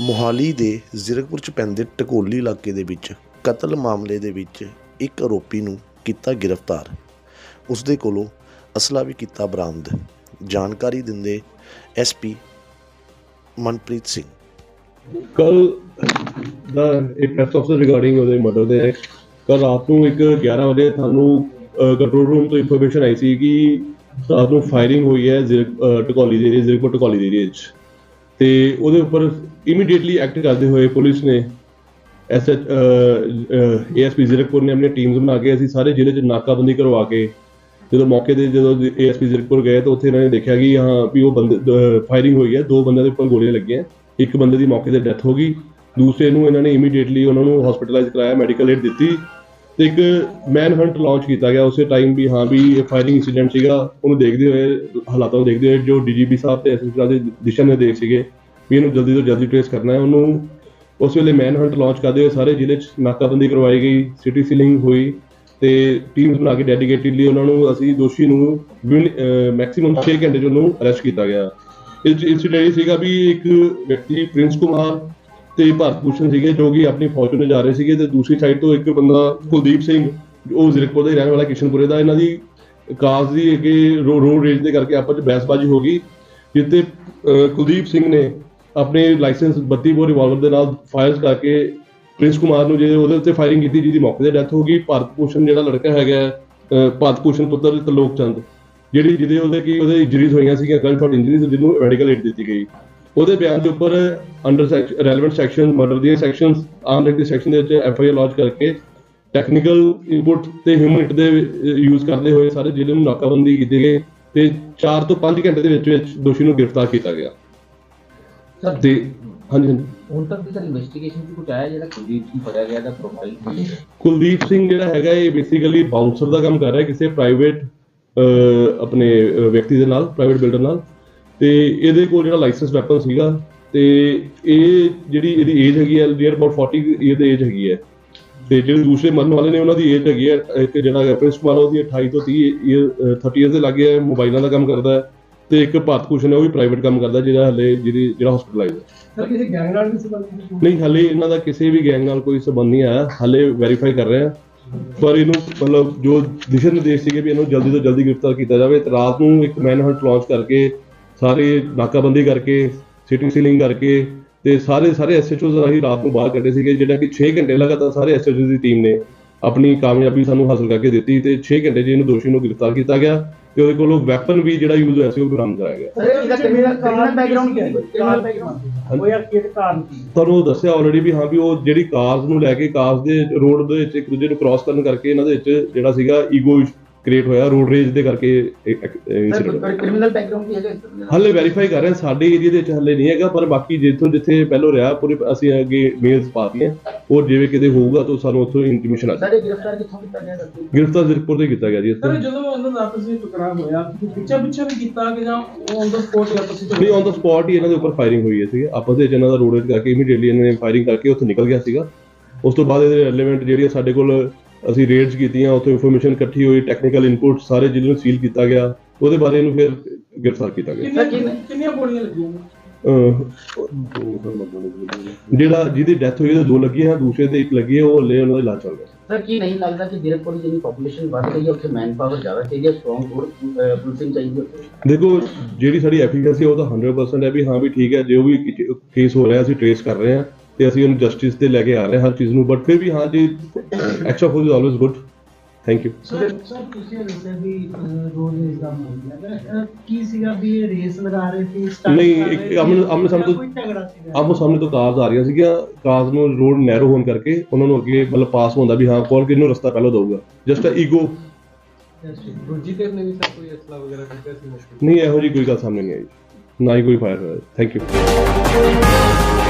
ਮੋਹਾਲੀ ਦੇ ਜ਼ੀਰਕਪੁਰ ਚ ਪੈਂਦੇ ਟਕੋਲੀ ਇਲਾਕੇ ਦੇ ਵਿੱਚ ਕਤਲ ਮਾਮਲੇ ਦੇ ਵਿੱਚ ਇੱਕ ਆਰੋਪੀ ਨੂੰ ਕੀਤਾ ਗ੍ਰਿਫਤਾਰ। ਉਸ ਦੇ ਕੋਲੋਂ ਅਸਲਾ ਵੀ ਕੀਤਾ ਬਰਾਮਦ। ਜਾਣਕਾਰੀ ਦਿੰਦੇ ਐਸਪੀ ਮਨਪ੍ਰੀਤ ਸਿੰਘ। ਕੱਲ ਦਾ ਇੱਕ ਪ੍ਰੈਸ ਆਫਸਰ ਰਿਗਾਰਡਿੰਗ ਉਹਦੇ ਮਰਡਰ ਦੇ। ਕੱਲ ਰਾਤ ਨੂੰ ਇੱਕ 11 ਵਜੇ ਤੁਹਾਨੂੰ ਕੰਟਰੋਲ ਰੂਮ ਤੋਂ ਇਨਫੋਰਮੇਸ਼ਨ ਆਈ ਸੀ ਕਿ ਰਾਤ ਨੂੰ ਫਾਇਰਿੰਗ ਹੋਈ ਹੈ ਟਕੋਲੀ ਦੇ ਏਰੀਆ ਜ਼ਿਰਕਪੁਰ ਟਕੌਲੀ ਦੇ ਏਰੀਆ 'ਚ। ਤੇ ਉਹਦੇ ਉੱਪਰ ਇਮੀਡੀਏਟਲੀ ਐਕਟ ਕਰਦੇ ਹੋਏ ਪੁਲਿਸ ਨੇ ਐਸ ਐਚ ਏਐਸਪੀ ਜ਼ਿਰਕਪੁਰ ਨੇ ਆਪਣੀ ਟੀਮਸ ਬਣਾ ਕੇ ਅਸੀਂ ਸਾਰੇ ਜ਼ਿਲ੍ਹੇ 'ਚ ਨਾਕਾਬੰਦੀ ਕਰਵਾ ਕੇ ਜਦੋਂ ਮੌਕੇ ਤੇ ਜਦੋਂ ਏਐਸਪੀ ਜ਼ਿਰਕਪੁਰ ਗਏ ਤਾਂ ਉੱਥੇ ਇਹਨਾਂ ਨੇ ਦੇਖਿਆ ਕਿ ਹਾਂ ਵੀ ਉਹ ਬੰਦੇ ਫਾਇਰਿੰਗ ਹੋਈ ਹੈ, ਦੋ ਬੰਦਿਆਂ ਦੇ ਉੱਪਰ ਗੋਲੀਆਂ ਲੱਗੀਆਂ, ਇੱਕ ਬੰਦੇ ਦੀ ਮੌਕੇ ਤੇ ਡੈਥ ਹੋ ਗਈ, ਦੂਸਰੇ ਨੂੰ ਇਹਨਾਂ ਨੇ ਇਮੀਡੀਏਟਲੀ ਉਹਨਾਂ ਨੂੰ ਹਸਪੀਟਲਾਈਜ਼ ਕਰਾਇਆ ਮੈਡੀਕਲ ਏਡ ਦਿੱਤੀ ਤੇ ਇੱਕ ਮੈਨ ਹੰਟ ਲਾਂਚ ਕੀਤਾ ਗਿਆ ਉਸੇ ਟਾਈਮ ਵੀ, ਹਾਂ ਵੀ ਇਹ ਫਾਇਰਿੰਗ ਇਨਸੀਡੈਂਟ ਸੀਗਾ, ਉਹਨੂੰ ਦੇਖਦੇ ਹੋਏ, ਹਾਲਾਤਾਂ ਨੂੰ ਦੇਖਦੇ ਹੋਏ ਜੋ ਡੀਜੀਪੀ ਸਾਹਿਬ ਤੇ ਐਸਐਸਪੀ ਸਾਹਿਬ ਦੇ ਦਿਸ਼ਾ ਨਿਰਦੇਸ਼ ਸੀਗੇ ਵੀ ਇਹਨੂੰ ਜਲਦੀ ਤੋਂ ਜਲਦੀ ਟ੍ਰੇਸ ਕਰਨਾ ਹੈ, ਉਹਨੂੰ ਉਸ ਵੇਲੇ ਮੈਨ ਹੰਟ ਲਾਂਚ ਕਰਦੇ ਹੋਏ ਸਾਰੇ ਜ਼ਿਲ੍ਹੇ 'ਚ ਨਾਕਾਬੰਦੀ ਕਰਵਾਈ ਗਈ ਸਿਟੀ ਸੀਲਿੰਗ ਹੋਈ ਤੇ ਟੀਮਸ ਬਣਾ ਕੇ ਡੈਡੀਕੇਟਿਡਲੀ ਉਹਨਾਂ ਨੂੰ ਅਸੀਂ ਦੋਸ਼ੀ ਨੂੰ ਮੈਕਸਿਮਮ 6 ਘੰਟੇ 'ਚ ਉਹਨੂੰ ਅਰੈਸਟ ਕੀਤਾ ਗਿਆ। ਇਸ ਇਨਸੀਡੈਂਟ ਇਹ ਸੀਗਾ ਵੀ ਇੱਕ ਵਿਅਕਤੀ, ਪ੍ਰਿੰਸ ਕੁਮਾਰ ਤੇ ਭਾਰਤ ਭੂਸ਼ਣ ਸੀਗੇ ਜੋ ਕਿ ਆਪਣੀ ਫੌਜ ਨੂੰ ਜਾ ਰਹੇ ਸੀਗੇ ਤੇ ਦੂਸਰੀ ਸਾਈਡ ਤੋਂ ਇੱਕ ਬੰਦਾ ਕੁਲਦੀਪ ਸਿੰਘ, ਉਹ ਜ਼ਿਰਕਪੁਰ ਦਾ ਹੀ ਰਹਿਣ ਵਾਲਾ ਕਿਸ਼ਨਪੁਰੇ ਦਾ, ਇਹਨਾਂ ਦੀ ਕਾਸ ਦੀ ਅੱਗੇ ਰੋਡ ਰੇਂਜ ਦੇ ਕਰਕੇ ਆਪਸ ਵਿੱਚ ਬਹਿਸਬਾਜ਼ੀ ਹੋ ਗਈ ਜਿੱਤੇ ਕੁਲਦੀਪ ਸਿੰਘ ਨੇ ਆਪਣੇ ਲਾਇਸੈਂਸ 32 ਬੋਰ ਰਿਵਾਲਵਰ ਦੇ ਨਾਲ ਫਾਇਰਸ ਕਰਕੇ ਪ੍ਰਿੰਸ ਕੁਮਾਰ ਨੂੰ ਜਿਹੜੇ ਉਹਦੇ ਉੱਤੇ ਫਾਇਰਿੰਗ ਕੀਤੀ, ਜਿਹਦੀ ਮੌਕੇ ਤੇ ਡੈਥ ਹੋ ਗਈ, ਭਾਰਤ ਭੂਸ਼ਣ ਜਿਹੜਾ ਲੜਕਾ ਹੈਗਾ ਭਾਰਤ ਭੂਸ਼ਣ ਪੁੱਤਰ ਤਲੋਕ ਚੰਦ, ਜਿਹੜੀ ਜਿਹਦੇ ਉਹਦੇ ਕੀ ਉਹਦੇ ਇੰਜਰੀਜ਼ ਹੋਈਆਂ ਸੀਗੀਆਂ ਗਨ ਸ਼ਾਟ ਇੰਜਰੀਜ਼ ਜਿਹਨੂੰ ਮੈਡੀਕਲ ਏਡ ਦਿੱਤੀ ਗਈ। ਉਹਦੇ ਬਿਆਨ ਦੇ ਉੱਪਰ ਅੰਡਰ ਰੈਲੇਵੈਂਟ ਸੈਕਸ਼ਨ ਮਰਡਰ ਦੀਆਂ ਸੈਕਸ਼ਨਸ ਆਮ ਐਕਟ ਦੇ ਸੈਕਸ਼ਨ ਦੇ ਵਿੱਚ ਐਫ ਆਈ ਆਰ ਲੌਂਚ ਕਰਕੇ ਟੈਕਨੀਕਲ ਇਨਪੁਟ ਤੇ ਹਿਊਮਨ ਦੇ ਯੂਜ਼ ਕਰਦੇ ਹੋਏ ਸਾਰੇ ਜ਼ਿਲ੍ਹੇ ਨੂੰ ਨਾਕਾਬੰਦੀ ਕੀਤੀ ਗਈ ਤੇ 4 ਤੋਂ 5 ਘੰਟੇ ਦੇ ਵਿੱਚ ਵਿੱਚ ਦੋਸ਼ੀ ਨੂੰ ਗ੍ਰਿਫਤਾਰ ਕੀਤਾ ਗਿਆ। ਸਰ ਤੇ ਹਾਂਜੀ ਹਾਂਜੀ। ਹੁਣ ਤੱਕ ਦੀ ਸਰ ਇਨਵੈਸਟੀਗੇਸ਼ਨ ਚ ਕੁਝ ਆਇਆ ਜਿਹੜਾ ਕੁਲਦੀਪ ਸਿੰਘ ਫੜਿਆ ਗਿਆ ਦਾ ਪ੍ਰੋਫਾਈਲ ਕੁਲਦੀਪ ਸਿੰਘ ਜਿਹੜਾ ਹੈਗਾ ਇਹ ਬੇਸਿਕਲੀ ਬਾਉਂਸਰ ਦਾ ਕੰਮ ਕਰ ਰਿਹਾ ਕਿਸੇ ਪ੍ਰਾਈਵੇਟ ਆਪਣੇ ਵਿਅਕਤੀ ਦੇ ਨਾਲ ਪ੍ਰਾਈਵੇਟ ਬਿਲਡਰ ਨਾਲ। ਤੇ ਇਹਦੇ ਕੋਲ ਜਿਹੜਾ ਲਾਇਸੈਂਸ ਵੈਪਨ ਸੀਗਾ ਤੇ ਇਹ ਜਿਹੜੀ ਇਹਦੀ ਏਜ ਹੈਗੀ ਹੈ ਨੀਅਰ ਅਬਾਊਟ 40 ਈਅਰ ਦੀ ਏਜ ਹੈਗੀ ਹੈ। ਤੇ ਜਿਹੜੇ ਦੂਸਰੇ ਮਰਨ ਵਾਲੇ ਨੇ ਉਹਨਾਂ ਦੀ ਏਜ ਹੈਗੀ ਹੈ ਇੱਕ ਜਿਹੜਾ ਪ੍ਰਿੰਸ ਕੁਮਾਰ ਉਹਦੀ 28 ਤੋਂ 30 ਈਅਰ 30 ਈਅਰ ਦੇ ਲੱਗੇ ਹੈ ਮੋਬਾਈਲਾਂ ਦਾ ਕੰਮ ਕਰਦਾ ਹੈ ਤੇ ਇੱਕ ਭਾਰਤ ਭੂਸ਼ਣ ਹੈ ਉਹ ਵੀ ਪ੍ਰਾਈਵੇਟ ਕੰਮ ਕਰਦਾ ਜਿਹੜਾ ਹਲੇ ਜਿਹਦੀ ਜਿਹੜਾ ਹਸਪੀਟਲਾਈਜ਼ ਹੈ। ਸਰ ਕਿਸੇ ਗੈਂਗ ਨਾਲ ਵੀ ਸੰਬੰਧਿਤ ਨਹੀਂ ਹਲੇ ਇਹਨਾਂ ਦਾ ਕਿਸੇ ਵੀ ਗੈਂਗ ਨਾਲ ਕੋਈ ਸਬੰਧ ਨਹੀਂ ਆਇਆ ਹਲੇ ਵੈਰੀਫਾਈ ਕਰ ਰਹੇ ਆ ਪਰ ਇਹਨੂੰ ਮਤਲਬ ਜੋ ਦਿਸ਼ਾ ਨਿਰਦੇਸ਼ ਸੀਗੇ ਵੀ ਇਹਨੂੰ ਜਲਦੀ ਤੋਂ ਜਲਦੀ ਗ੍ਰਿਫਤਾਰ ਕੀਤਾ ਜਾਵੇ ਤੇ ਰਾਤ ਨੂੰ ਇੱਕ ਮੈਨ ਹੰਟ ਲਾਂਚ ਕਰਕੇ ਸਾਰੇ ਨਾਕਾਬੰਦੀ ਕਰਕੇ ਸਿਟੀ ਸੀਲਿੰਗ ਕਰਕੇ ਤੇ ਸਾਰੇ ਸਾਰੇ ਐਸਐਚਓਜ਼ ਰਾਹੀਂ ਰਾਤ ਨੂੰ ਬਾਹਰ ਕੱਢੇ ਸੀਗੇ ਜਿਹੜਾ ਕਿ 6 ਘੰਟੇ ਲਗਾਤਾਰ ਸਾਰੇ ਐਸਐਚਓਜ਼ ਦੀ ਟੀਮ ਨੇ ਆਪਣੀ ਕਾਮਯਾਬੀ ਸਾਨੂੰ ਹਾਸਲ ਕਰਕੇ ਦਿੱਤੀ ਤੇ 6 ਘੰਟੇ 'ਚ ਇਹਨੂੰ ਦੋਸ਼ੀ ਨੂੰ ਗ੍ਰਿਫਤਾਰ ਕੀਤਾ ਗਿਆ ਤੇ ਉਹਦੇ ਕੋਲੋਂ ਵੈਪਨ ਵੀ ਜਿਹੜਾ ਯੂਜ਼ ਹੋਇਆ ਸੀ ਉਹ ਬਰਾਮਦ ਕਰਾਇਆ ਗਿਆ। ਸਰ ਇਹਦਾ ਕ੍ਰਿਮੀਨਲ ਬੈਕਗ੍ਰਾਉਂਡ ਕੀ ਹੈ? ਕ੍ਰਿਮੀਨਲ ਬੈਕਗ੍ਰਾਉਂਡ ਉਹ ਯਾਰ ਕਿਹੜੇ ਕਾਰਨ ਤੁਹਾਨੂੰ ਉਹ ਦੱਸਿਆ ਆਲਰੇਡੀ ਵੀ ਹਾਂ ਵੀ ਉਹ ਜਿਹੜੀ ਕਾਰਸ ਨੂੰ ਲੈ ਕੇ ਕਾਰਸ ਦੇ ਰੋਡ ਦੇ ਵਿੱਚ ਇੱਕ ਦੂਜੇ ਨੂੰ ਕ੍ਰਾਸ ਕਰਨ ਕਰਕੇ ਇਹਨਾਂ ਦੇ ਵਿੱਚ ਜਿਹੜਾ ਸੀਗਾ ਈਗੋ ਕ੍ਰੀਏਟ ਹੋਇਆ ਰੋਡ ਰੇਜ ਦੇ ਕਰਕੇ ਇਨਸੀਡੈਂਟ ਕ੍ਰਿਮੀਨਲ ਬੈਕਗ੍ਰਾਉਂਡ ਕੀ ਹੈਗਾ ਹੱਲੇ ਵੈਰੀਫਾਈ ਕਰ ਰਹੇ ਹਾਂ ਸਾਡੇ ਏਰੀਆ ਦੇ ਵਿੱਚ ਹੱਲੇ ਨਹੀਂ ਹੈਗਾ ਪਰ ਬਾਕੀ ਜਿੱਥੋਂ ਜਿੱਥੇ ਪਹਿਲੋਂ ਰਿਹਾ ਪੂਰੀ ਅਸੀਂ ਅੱਗੇ ਮੇਲਸ ਪਾਤੀਆਂ ਔਰ ਜਿਵੇਂ ਕਿਤੇ ਹੋਊਗਾ ਤਾਂ ਸਾਨੂੰ ਉੱਥੋਂ ਇੰਟੀਮੇਸ਼ਨ ਆ ਜਾਏ ਸਾਡੇ ਗ੍ਰਿਫਤਾਰ ਕਿੱਥੋਂ ਕੀਤਾ ਗਿਆ? ਸਰ ਗ੍ਰਿਫਤਾਰ ਜ਼ਿਰਕਪੁਰ ਤੇ ਕੀਤਾ ਗਿਆ ਜੀ ਇੱਥੇ ਸਰ ਜਦੋਂ ਉਹਨਾਂ ਦਾ ਆਪਸ ਟਕਰਾਅ ਹੋਇਆ ਪਿੱਛਾ ਪਿੱਛਾ ਵੀ ਕੀਤਾ ਕਿ ਜਾਂ ਔਨ ਦਾ ਸਪੋਟ ਜਾਂ ਆਪਸ ਨਹੀਂ ਔਨ ਦਾ ਸਪੌਟ ਹੀ ਇਹਨਾਂ ਦੇ ਉੱਪਰ ਫਾਇਰਿੰਗ ਹੋਈ ਹੈ ਸੀ ਆਪਸ ਵਿੱਚ ਇਹਨਾਂ ਦਾ ਰੋਡ ਰੇਜ ਕਰਕੇ ਇਮੀਡੀਏਟਲੀ ਇਹਨਾਂ ਨੇ ਫਾਇਰਿੰਗ ਕਰਕੇ ਉੱਥੋਂ ਨਿਕਲ ਗਿਆ ਸੀਗਾ। ਉਸ ਤੋਂ ਬਾਅਦ ਇਹਦੇ ਰੈਲੇਵੈਂਟ ਜਿਹੜੀਆਂ ਸਾਡੇ ਕੋਲ ਅਸੀਂ ਰੇਡਸ ਕੀਤੀਆਂ ਉੱਥੋਂ ਇਨਫੋਰਮੇਸ਼ਨ ਇਕੱਠੀ ਹੋਈ ਟੈਕਨੀਕਲ ਇਨਪੁਟ ਸਾਰੇ ਜ਼ਿਲ੍ਹੇ ਨੂੰ ਸੀਲ ਕੀਤਾ ਗਿਆ ਉਹਦੇ ਬਾਰੇ ਇਹਨੂੰ ਫਿਰ ਗ੍ਰਿਫਤਾਰ ਕੀਤਾ ਗਿਆ। ਕਿੰਨੀਆਂ ਗੋਲੀਆਂ ਲੱਗੀਆਂ ਅਹ ਜਿਹੜਾ ਜਿਹਦੀ ਡੈਥ ਹੋਈ ਉਹਦੇ ਦੋ ਲੱਗੀਆਂ ਦੂਸਰੇ ਤੇ ਇੱਕ ਲੱਗੀ ਹੈ ਉਹ ਹਲੇ ਉਹਨਾਂ ਦਾ ਇਲਾਜ ਚੱਲ ਰਿਹਾ। ਸਰ ਕੀ ਨਹੀਂ ਲੱਗਦਾ ਕਿ ਜ਼ਿਰਕਪੁਰ ਜਿੰਨੀ ਪੋਪੂਲੇਸ਼ਨ ਵੱਧ ਰਹੀ ਹੈ ਉੱਥੇ ਮੈਨ ਪਾਵਰ ਜ਼ਿਆਦਾ ਚਾਹੀਦੀ ਹੈ ਸਟਰੋਂਗ ਪੁਲਿਸਿੰਗ ਚਾਹੀਦੀ ਹੈ ਦੇਖੋ ਜਿਹੜੀ ਸਾਡੀ ਐਫੀਸ਼ੀਐਂਸੀ ਉਹ ਤਾਂ 100% ਹੈ ਵੀ ਹਾਂ ਵੀ ਠੀਕ ਹੈ ਜੋ ਵੀ ਕੇਸ ਹੋ ਰਿਹਾ ਅਸੀਂ ਟ੍ਰੇਸ ਕਰ ਰਹੇ ਹਾਂ। ਤੇ ਅਸੀਂ ਉਹਨੂੰ ਜਸਟਿਸ ਤੇ ਲੈ ਕੇ ਆ ਰਹੇ ਹਾਂ ਹਰ ਚੀਜ਼ ਨੂੰ ਬਟ ਫਿਰ ਵੀ ਹਾਂ ਜੀ extra force is always good thank you sir sir ਤੁਸੀਂ ਦੱਸਿਆ ਵੀ ਰੋਡ ਰੇਸ ਦਾ ਮਾਮਲਾ ਹੈ। ਕੀ ਸੀਗਾ ਵੀ ਇਹ ਰੇਸ ਲਗਾ ਰਹੇ ਸੀ ਨਹੀਂ, ਇੱਕ ਆਮਣੇ ਸਾਹਮਣੇ ਤੋਂ- ਕੋਈ ਝਗੜਾ ਸੀਗਾ? ਆਪੋ ਸਾਹਮਣੇ ਤੋਂ ਕਾਰਸ ਆ ਰਹੀਆਂ ਸੀਗੀਆਂ। ਕਾਰਸ ਨੂੰ ਰੋਡ ਨੈਰੋ ਹੋਣ ਕਰਕੇ ਉਹਨਾਂ ਨੂੰ ਅੱਗੇ ਮਤਲਬ ਪਾਸ ਹੁੰਦਾ ਵੀ ਹਾਂ ਕੌਣ ਕਿਹਨੂੰ ਰਸਤਾ ਪਹਿਲਾਂ ਦਊਗਾ। ਜਸਟ ਅ ਈਗੋ ਦੂਜੀ ਨੇ ਵੀ ਸਰ ਕੋਈ ਅਸਲਾ ਵਗੈਰਾ ਕੱਢਿਆ ਸੀ ਮੁਸ਼ਕਿਲ? ਨਹੀਂ ਇਹੋ ਜੀ ਕੋਈ ਗੱਲ ਸਾਹਮਣੇ ਨਹੀਂ ਆਈ। ਨਾ ਹੀ ਕੋਈ ਫਾਇਰ ਹੋਇਆ। Thank you